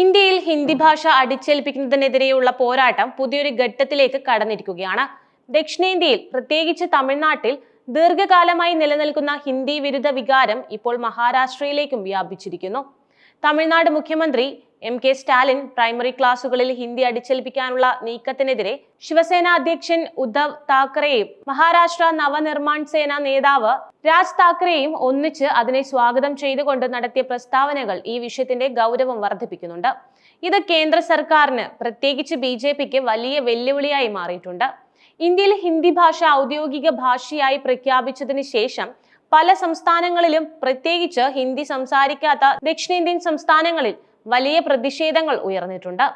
ഇന്ത്യയിൽ ഹിന്ദി ഭാഷ അടിച്ചേൽപ്പിക്കുന്നതിനെതിരെയുള്ള പോരാട്ടം പുതിയൊരു ഘട്ടത്തിലേക്ക് കടന്നിരിക്കുകയാണ്. ദക്ഷിണേന്ത്യയിൽ പ്രത്യേകിച്ച് തമിഴ്നാട്ടിൽ ദീർഘകാലമായി നിലനിൽക്കുന്ന ഹിന്ദി വിരുദ്ധ വികാരം ഇപ്പോൾ മഹാരാഷ്ട്രയിലേക്കും വ്യാപിച്ചിരിക്കുന്നു. തമിഴ്നാട് മുഖ്യമന്ത്രി എം കെ സ്റ്റാലിൻ പ്രൈമറി ക്ലാസുകളിൽ ഹിന്ദി അടിച്ചേൽപ്പിക്കാനുള്ള നീക്കത്തിനെതിരെ ശിവസേന അധ്യക്ഷൻ ഉദ്ധവ് താക്കറെയും മഹാരാഷ്ട്ര നവനിർമ്മാൺ സേന നേതാവ് രാജ് താക്കറെയും ഒന്നിച്ച് അതിനെ സ്വാഗതം ചെയ്തുകൊണ്ട് നടത്തിയ പ്രസ്താവനകൾ ഈ വിഷയത്തിന്റെ ഗൗരവം വർദ്ധിപ്പിക്കുന്നുണ്ട്. ഇത് കേന്ദ്ര സർക്കാരിന് പ്രത്യേകിച്ച് ബി ജെ പിക്ക് വലിയ വെല്ലുവിളിയായി മാറിയിട്ടുണ്ട്. ഇന്ത്യയിൽ ഹിന്ദി ഭാഷ ഔദ്യോഗിക ഭാഷയായി പ്രഖ്യാപിച്ചതിന് ശേഷം പല സംസ്ഥാനങ്ങളിലും പ്രത്യേകിച്ച് ഹിന്ദി സംസാരിക്കാത്ത ദക്ഷിണേന്ത്യൻ സംസ്ഥാനങ്ങളിൽ വലിയ പ്രതിഷേധങ്ങൾ ഉയർന്നിട്ടുണ്ട്.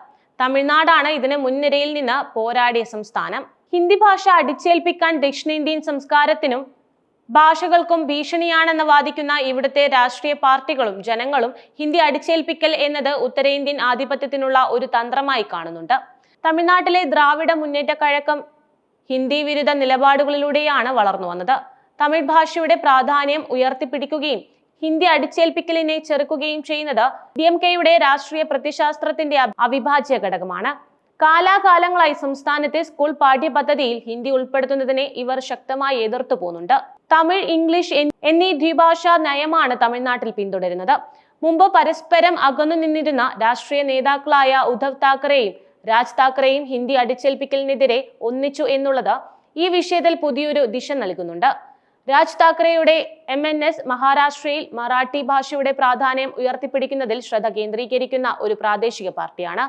തമിഴ്നാടാണ് ഇതിന് മുൻനിരയിൽ നിന്ന് പോരാടിയ സംസ്ഥാനം. ഹിന്ദി ഭാഷ അടിച്ചേൽപ്പിക്കാൻ ദക്ഷിണേന്ത്യൻ സംസ്കാരത്തിനും ഭാഷകൾക്കും ഭീഷണിയാണെന്ന് വാദിക്കുന്ന ഇവിടുത്തെ രാഷ്ട്രീയ പാർട്ടികളും ജനങ്ങളും ഹിന്ദി അടിച്ചേൽപ്പിക്കൽ എന്നത് ഉത്തരേന്ത്യൻ ആധിപത്യത്തിനുള്ള ഒരു തന്ത്രമായി കാണുന്നുണ്ട്. തമിഴ്നാട്ടിലെ ദ്രാവിഡ മുന്നേറ്റ കഴക്കം ഹിന്ദി വിരുദ്ധ നിലപാടുകളിലൂടെയാണ് വളർന്നു വന്നത് തമിഴ് ഭാഷയുടെ പ്രാധാന്യം ഉയർത്തിപ്പിടിക്കുകയും ഹിന്ദി അടിച്ചേൽപ്പിക്കലിനെ ചെറുക്കുകയും ചെയ്യുന്നത് ഡി എം കെയുടെ രാഷ്ട്രീയ പ്രത്യശാസ്ത്രത്തിന്റെ അവിഭാജ്യ ഘടകമാണ്. കാലാകാലങ്ങളായി സംസ്ഥാനത്തെ സ്കൂൾ പാഠ്യപദ്ധതിയിൽ ഹിന്ദി ഉൾപ്പെടുത്തുന്നതിനെ ഇവർ ശക്തമായി എതിർത്തു പോകുന്നുണ്ട്. തമിഴ് ഇംഗ്ലീഷ് എന്നീ ദ്വിഭാഷാ നയമാണ് തമിഴ്നാട്ടിൽ പിന്തുടരുന്നത്. മുമ്പ് പരസ്പരം അകന്നു നിന്നിരുന്ന രാഷ്ട്രീയ നേതാക്കളായ ഉദ്ധവ് താക്കറെയും രാജ് താക്കറെയും ഹിന്ദി അടിച്ചേൽപ്പിക്കലിനെതിരെ ഒന്നിച്ചു എന്നുള്ളത് ഈ വിഷയത്തിൽ പുതിയൊരു ദിശ നൽകുന്നുണ്ട്. രാജ് താക്കറെയുടെ എം എൻ എസ് മഹാരാഷ്ട്രയിൽ മറാഠി ഭാഷയുടെ പ്രാധാന്യം ഉയർത്തിപ്പിടിക്കുന്നതിൽ ശ്രദ്ധ കേന്ദ്രീകരിക്കുന്ന ഒരു പ്രാദേശിക പാർട്ടിയാണ്.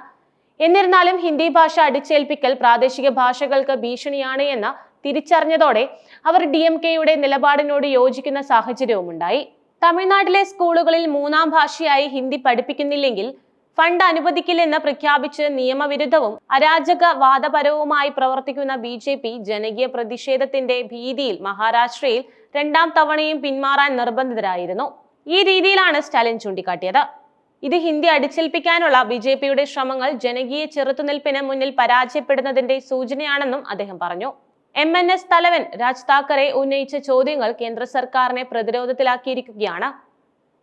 എന്നിരുന്നാലും ഹിന്ദി ഭാഷ അടിച്ചേൽപ്പിക്കൽ പ്രാദേശിക ഭാഷകൾക്ക് ഭീഷണിയാണ് എന്ന് തിരിച്ചറിഞ്ഞതോടെ അവർ ഡി എം കെയുടെ നിലപാടിനോട് യോജിക്കുന്ന സാഹചര്യവും ഉണ്ടായി തമിഴ്നാട്ടിലെ സ്കൂളുകളിൽ മൂന്നാം ഭാഷയായി ഹിന്ദി പഠിപ്പിക്കുന്നില്ലെങ്കിൽ ഫണ്ട് അനുവദിക്കില്ലെന്ന് പ്രഖ്യാപിച്ച് നിയമവിരുദ്ധവും അരാജക വാദപരവുമായി പ്രവർത്തിക്കുന്ന ബി ജെ പി ജനകീയ പ്രതിഷേധത്തിന്റെ ഭീതിയിൽ മഹാരാഷ്ട്രയിൽ രണ്ടാം തവണയും പിന്മാറാൻ നിർബന്ധിതരായിരുന്നു. ഈ രീതിയിലാണ് സ്റ്റാലിൻ ചൂണ്ടിക്കാട്ടിയത്. ഇത് ഹിന്ദി അടിച്ചേൽപ്പിക്കാനുള്ള ബി ജെ പിയുടെ ശ്രമങ്ങൾ ജനകീയ ചെറുത്തുനിൽപ്പിന് മുന്നിൽ പരാജയപ്പെടുന്നതിന്റെ സൂചനയാണെന്നും അദ്ദേഹം പറഞ്ഞു. എം എൻ എസ് തലവൻ രാജ് താക്കറെ ഉന്നയിച്ച ചോദ്യങ്ങൾ കേന്ദ്ര സർക്കാരിനെ പ്രതിരോധത്തിലാക്കിയിരിക്കുകയാണ്.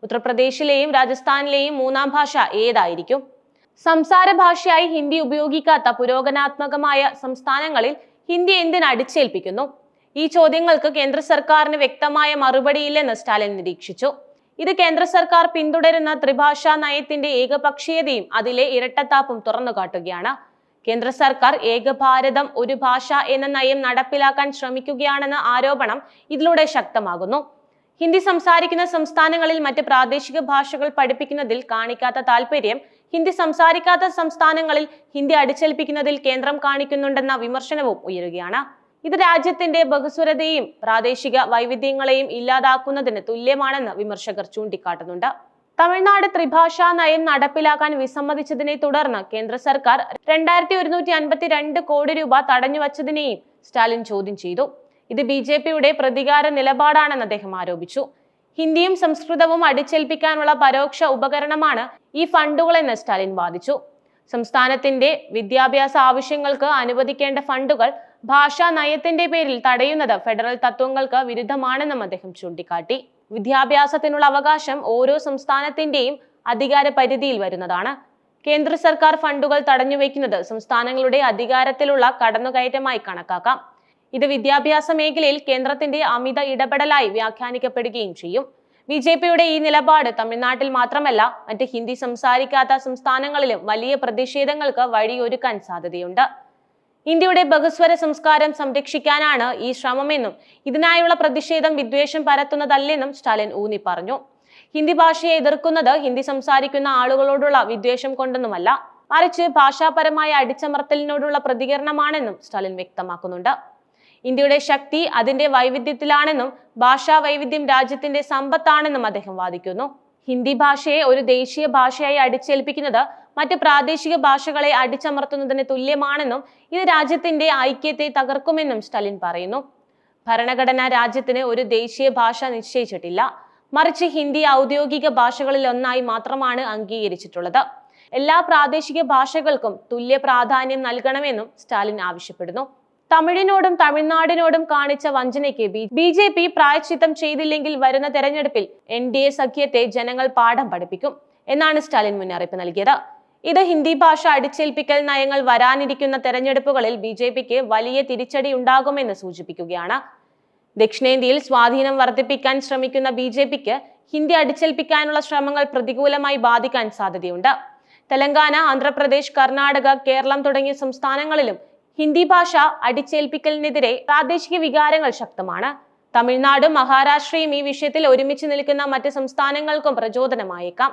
ഉത്തർപ്രദേശിലെയും രാജസ്ഥാനിലെയും മൂന്നാം ഭാഷ ഏതായിരിക്കും? സംസാര ഭാഷയായി ഹിന്ദി ഉപയോഗിക്കാത്ത പുരോഗനാത്മകമായ സംസ്ഥാനങ്ങളിൽ ഹിന്ദി എന്തിന് അടിച്ചേൽപ്പിക്കുന്നു? ഈ ചോദ്യങ്ങൾക്ക് കേന്ദ്ര സർക്കാരിന് വ്യക്തമായ മറുപടിയില്ലെന്ന് സ്റ്റാലിൻ നിരീക്ഷിച്ചു. ഇത് കേന്ദ്ര സർക്കാർ പിന്തുടരുന്ന ത്രിഭാഷാ നയത്തിന്റെ ഏകപക്ഷീയതയും അതിലെ ഇരട്ടത്താപ്പും തുറന്നു കാട്ടുകയാണ് കേന്ദ്ര സർക്കാർ ഏക ഭാരതം ഒരു ഭാഷ എന്ന നയം നടപ്പിലാക്കാൻ ശ്രമിക്കുകയാണെന്ന ആരോപണം ഇതിലൂടെ ശക്തമാകുന്നു. ഹിന്ദി സംസാരിക്കുന്ന സംസ്ഥാനങ്ങളിൽ മറ്റ് പ്രാദേശിക ഭാഷകൾ പഠിപ്പിക്കുന്നതിൽ കാണിക്കാത്ത താല്പര്യം ഹിന്ദി സംസാരിക്കാത്ത സംസ്ഥാനങ്ങളിൽ ഹിന്ദി അടിച്ചേൽപ്പിക്കുന്നതിൽ കേന്ദ്രം കാണിക്കുന്നുണ്ടെന്ന വിമർശനവും ഉയരുകയാണ്. ഇത് രാജ്യത്തിന്റെ ബഹുസ്വരതയും പ്രാദേശിക വൈവിധ്യങ്ങളെയും ഇല്ലാതാക്കുന്നതിന് തുല്യമാണെന്ന് വിമർശകർ ചൂണ്ടിക്കാട്ടുന്നുണ്ട്. തമിഴ്നാട് ത്രിഭാഷാ നയം നടപ്പിലാക്കാൻ വിസമ്മതിച്ചതിനെ തുടർന്ന് കേന്ദ്ര സർക്കാർ രണ്ടായിരത്തി ഒരുന്നൂറ്റി അൻപത്തി രണ്ട് കോടി രൂപ തടഞ്ഞുവച്ചതിനെയും സ്റ്റാലിൻ ചോദ്യം ചെയ്തു. ഇത് ബി ജെ പിയുടെ പ്രതികാര നിലപാടാണെന്ന് അദ്ദേഹം ആരോപിച്ചു. ഹിന്ദിയും സംസ്കൃതവും അടിച്ചേൽപ്പിക്കാനുള്ള പരോക്ഷ ഉപകരണമാണ് ഈ ഫണ്ടുകളെന്ന് സ്റ്റാലിൻ വാദിച്ചു. സംസ്ഥാനത്തിന്റെ വിദ്യാഭ്യാസ ആവശ്യങ്ങൾക്ക് അനുവദിക്കേണ്ട ഫണ്ടുകൾ ഭാഷാ നയത്തിന്റെ പേരിൽ തടയുന്നത് ഫെഡറൽ തത്വങ്ങൾക്ക് വിരുദ്ധമാണെന്നും അദ്ദേഹം ചൂണ്ടിക്കാട്ടി. വിദ്യാഭ്യാസത്തിനുള്ള അവകാശം ഓരോ സംസ്ഥാനത്തിന്റെയും അധികാര പരിധിയിൽ വരുന്നതാണ്. കേന്ദ്ര സർക്കാർ ഫണ്ടുകൾ തടഞ്ഞുവെക്കുന്നത് സംസ്ഥാനങ്ങളുടെ അധികാരത്തിലുള്ള കടന്നുകയറ്റമായി കണക്കാക്കാം. ഇത് വിദ്യാഭ്യാസ മേഖലയിൽ കേന്ദ്രത്തിന്റെ അമിത ഇടപെടലായി വ്യാഖ്യാനിക്കപ്പെടുകയും ചെയ്യും. ബി ജെ പിയുടെ ഈ നിലപാട് തമിഴ്നാട്ടിൽ മാത്രമല്ല മറ്റ് ഹിന്ദി സംസാരിക്കാത്ത സംസ്ഥാനങ്ങളിലും വലിയ പ്രതിഷേധങ്ങൾക്ക് വഴിയൊരുക്കാൻ സാധ്യതയുണ്ട്. ഇന്ത്യയുടെ ബഹുസ്വര സംസ്കാരം സംരക്ഷിക്കാനാണ് ഈ ശ്രമമെന്നും ഇതിനായുള്ള പ്രതിഷേധം വിദ്വേഷം പരത്തുന്നതല്ലെന്നും സ്റ്റാലിൻ ഊന്നി പറഞ്ഞു ഹിന്ദി ഭാഷയെ എതിർക്കുന്നത് ഹിന്ദി സംസാരിക്കുന്ന ആളുകളോടുള്ള വിദ്വേഷം കൊണ്ടൊന്നുമല്ല മറിച്ച് ഭാഷാപരമായ അടിച്ചമർത്തലിനോടുള്ള പ്രതികരണമാണെന്നും സ്റ്റാലിൻ വ്യക്തമാക്കുന്നുണ്ട്. ഇന്ത്യയുടെ ശക്തി അതിന്റെ വൈവിധ്യത്തിലാണെന്നും ഭാഷാ വൈവിധ്യം രാജ്യത്തിന്റെ സമ്പത്താണെന്നും അദ്ദേഹം വാദിക്കുന്നു. ഹിന്ദി ഭാഷയെ ഒരു ദേശീയ ഭാഷയായി അടിച്ചേൽപ്പിക്കുന്നത് മറ്റ് പ്രാദേശിക ഭാഷകളെ അടിച്ചമർത്തുന്നതിന് തുല്യമാണെന്നും ഇത് രാജ്യത്തിന്റെ ഐക്യത്തെ തകർക്കുമെന്നും സ്റ്റാലിൻ പറയുന്നു. ഭരണഘടന രാജ്യത്തിന് ഒരു ദേശീയ ഭാഷ നിശ്ചയിച്ചിട്ടില്ല. മറിച്ച് ഹിന്ദി ഔദ്യോഗിക ഭാഷകളിൽ ഒന്നായി മാത്രമാണ് അംഗീകരിച്ചിട്ടുള്ളത്. എല്ലാ പ്രാദേശിക ഭാഷകൾക്കും തുല്യ പ്രാധാന്യം നൽകണമെന്നും സ്റ്റാലിൻ ആവശ്യപ്പെടുന്നു. തമിഴിനോടും തമിഴ്നാടിനോടും കാണിച്ച വഞ്ചനയ്ക്ക് ബി ജെ പി പ്രായച്ചിത്തം ചെയ്തില്ലെങ്കിൽ വരുന്ന തെരഞ്ഞെടുപ്പിൽ എൻ ഡി എ സഖ്യത്തെ ജനങ്ങൾ പാഠം പഠിപ്പിക്കും എന്നാണ് സ്റ്റാലിൻ മുന്നറിയിപ്പ് നൽകിയത്. ഇത് ഹിന്ദി ഭാഷ അടിച്ചേൽപ്പിക്കൽ നയങ്ങൾ വരാനിരിക്കുന്ന തെരഞ്ഞെടുപ്പുകളിൽ ബി ജെ പിക്ക് വലിയ തിരിച്ചടി ഉണ്ടാകുമെന്ന് സൂചിപ്പിക്കുകയാണ്. ദക്ഷിണേന്ത്യയിൽ സ്വാധീനം വർദ്ധിപ്പിക്കാൻ ശ്രമിക്കുന്ന ബി ജെ പിക്ക് ഹിന്ദി അടിച്ചേൽപ്പിക്കാനുള്ള ശ്രമങ്ങൾ പ്രതികൂലമായി ബാധിക്കാൻ സാധ്യതയുണ്ട്. തെലങ്കാന ആന്ധ്രാപ്രദേശ് കർണാടക കേരളം തുടങ്ങിയ സംസ്ഥാനങ്ങളിലും ഹിന്ദി ഭാഷ അടിച്ചേൽപ്പിക്കലിനെതിരെ പ്രാദേശിക വികാരങ്ങൾ ശക്തമാണ്. തമിഴ്നാടും മഹാരാഷ്ട്രയും ഈ വിഷയത്തിൽ ഒരുമിച്ച് നിൽക്കുന്ന മറ്റ് സംസ്ഥാനങ്ങൾക്കും പ്രചോദനമായേക്കാം.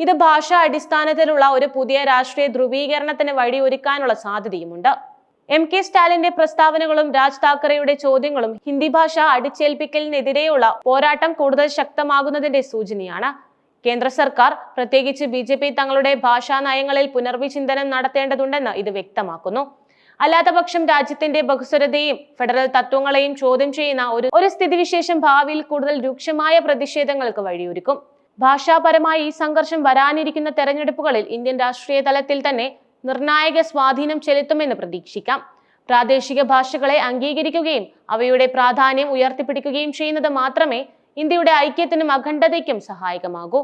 ഇത് ഭാഷാ അടിസ്ഥാനത്തിലുള്ള ഒരു പുതിയ രാഷ്ട്രീയ ധ്രുവീകരണത്തിന് വഴിയൊരുക്കാനുള്ള സാധ്യതയുമുണ്ട്. എം കെ സ്റ്റാലിന്റെ പ്രസ്താവനകളും രാജ് താക്കറെയുടെ ചോദ്യങ്ങളും ഹിന്ദി ഭാഷ അടിച്ചേൽപ്പിക്കലിനെതിരെയുള്ള പോരാട്ടം കൂടുതൽ ശക്തമാകുന്നതിന്റെ സൂചനയാണ്. കേന്ദ്ര സർക്കാർ പ്രത്യേകിച്ച് ബി തങ്ങളുടെ ഭാഷാ നയങ്ങളിൽ പുനർവിചിന്തനം നടത്തേണ്ടതുണ്ടെന്ന് ഇത് വ്യക്തമാക്കുന്നു. അല്ലാത്തപക്ഷം രാജ്യത്തിന്റെ ബഹുസ്വരതയും ഫെഡറൽ തത്വങ്ങളെയും ചോദ്യം ചെയ്യുന്ന ഒരു ഒരു സ്ഥിതിവിശേഷം ഭാവിയിൽ കൂടുതൽ രൂക്ഷമായ പ്രതിഷേധങ്ങൾക്ക് വഴിയൊരുക്കും. ഭാഷാപരമായി ഈ സംഘർഷം വരാനിരിക്കുന്ന തെരഞ്ഞെടുപ്പുകളിൽ ഇന്ത്യൻ രാഷ്ട്രീയ തലത്തിൽ തന്നെ നിർണായക സ്വാധീനം ചെലുത്തുമെന്ന് പ്രതീക്ഷിക്കാം. പ്രാദേശിക ഭാഷകളെ അംഗീകരിക്കുകയും അവയുടെ പ്രാധാന്യം ഉയർത്തിപ്പിടിക്കുകയും ചെയ്യുന്നത് മാത്രമേ ഇന്ത്യയുടെ ഐക്യത്തിനും അഖണ്ഡതയ്ക്കും സഹായകമാകൂ.